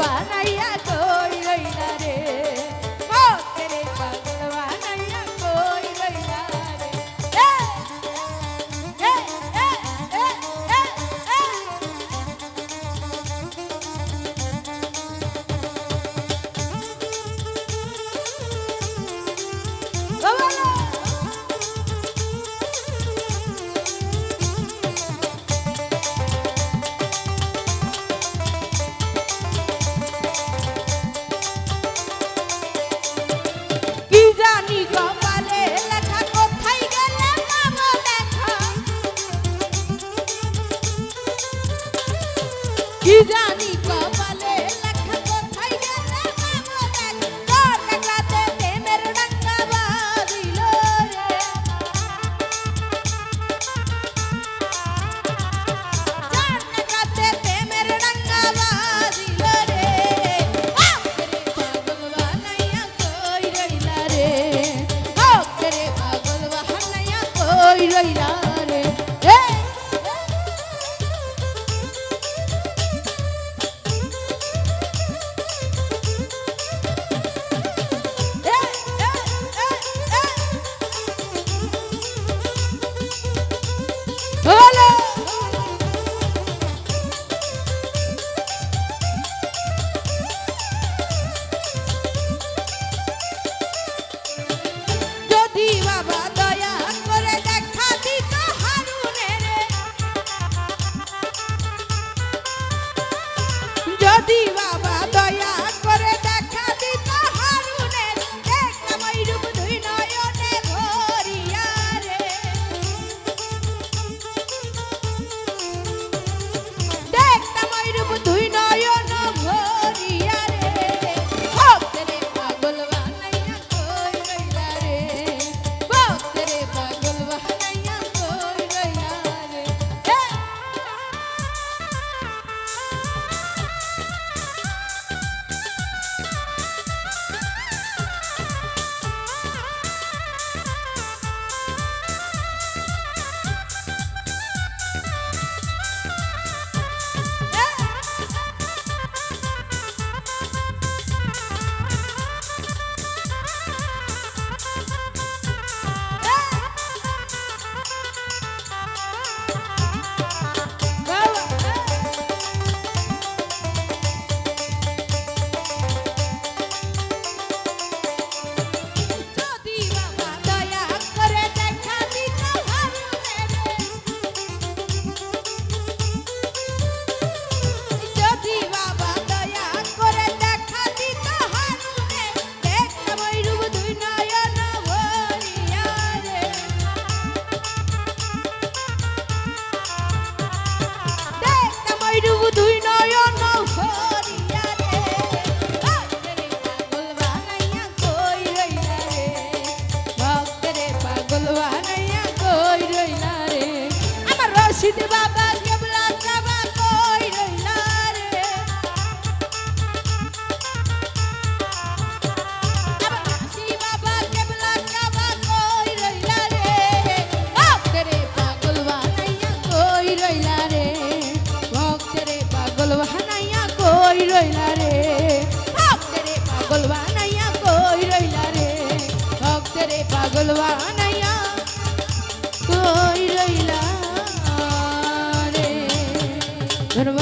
বানাইয়া গো। জানি কব কইরা দিবা પાગલવા નૈયા કોઈ રહીલા সর্ব